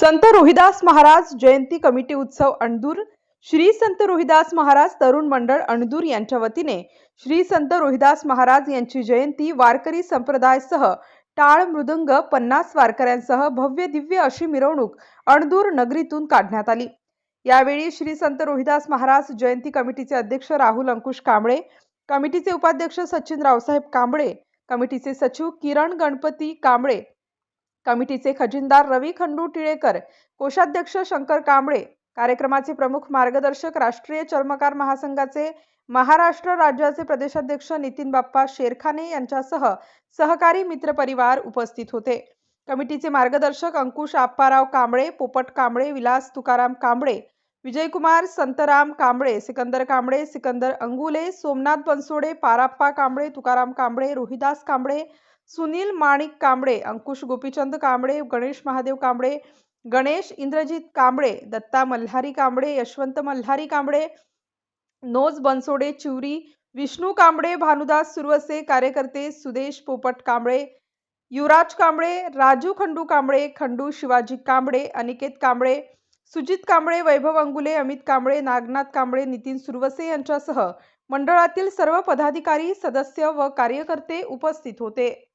संत रोहिदास महाराज जयंती committee उत्सव अणदूर श्री संत रोहिदास महाराज तरुण मंडळ अणदूर यांच्या वतीने श्री संत रोहिदास महाराज यांची जयंती वारकरी संप्रदायासह टाळ मृदंग पन्नास वारकऱ्यांसह भव्य दिव्य अशी मिरवणूक अणदूर नगरीतून काढण्यात आली. यावेळी श्री संत रोहिदास महाराज जयंती कमिटीचे अध्यक्ष राहुल अंकुश कांबळे कमिटीचे उपाध्यक्ष सचिन रावसाहेब कांबळे कमिटीचे सचिव किरण गणपती कांबळे कमिटीचे खजिनदार रवी खंडू टिळेकर कोषाध्यक्ष शंकर कांबळे कार्यक्रमाचे प्रमुख मार्गदर्शक राष्ट्रीय चर्मकार महासंघाचे महाराष्ट्र राज्याचे प्रदेशाध्यक्ष नितीन बाप्पा शेरखाने यांच्यासह सहकारी मित्रपरिवार उपस्थित होते. कमिटीचे मार्गदर्शक अंकुश आप्पाराव कांबळे पोपट कांबळे विलास तुकाराम कांबळे विजयकुमार संतराम कांबळे सिकंदर कांबळे सिकंदर अंगुले सोमनाथ बनसोडे पाराप्पा कांबळे तुकाराम कांबळे रोहिदास कांबळे सुनील माणिक कांबळे अंकुश गोपीचंद कांबळे गणेश महादेव कांबळे गणेश इंद्रजित कांबळे दत्ता मल्हारी कांबळे यशवंत मल्हारी कांबळे नोज बनसोडे चिवरी विष्णू कांबळे भानुदास सुरवसे कार्यकर्ते सुदेश पोपट कांबळे युवराज कांबळे राजू खंडू कांबळे खंडू शिवाजी कांबळे अनिकेत कांबळे सुजित कांबळे वैभव अंगुले अमित कांबळे नागनाथ कांबळे नितीन सुरवसे यांच्यासह मंडळातील सर्व पदाधिकारी सदस्य व कार्यकर्ते उपस्थित होते.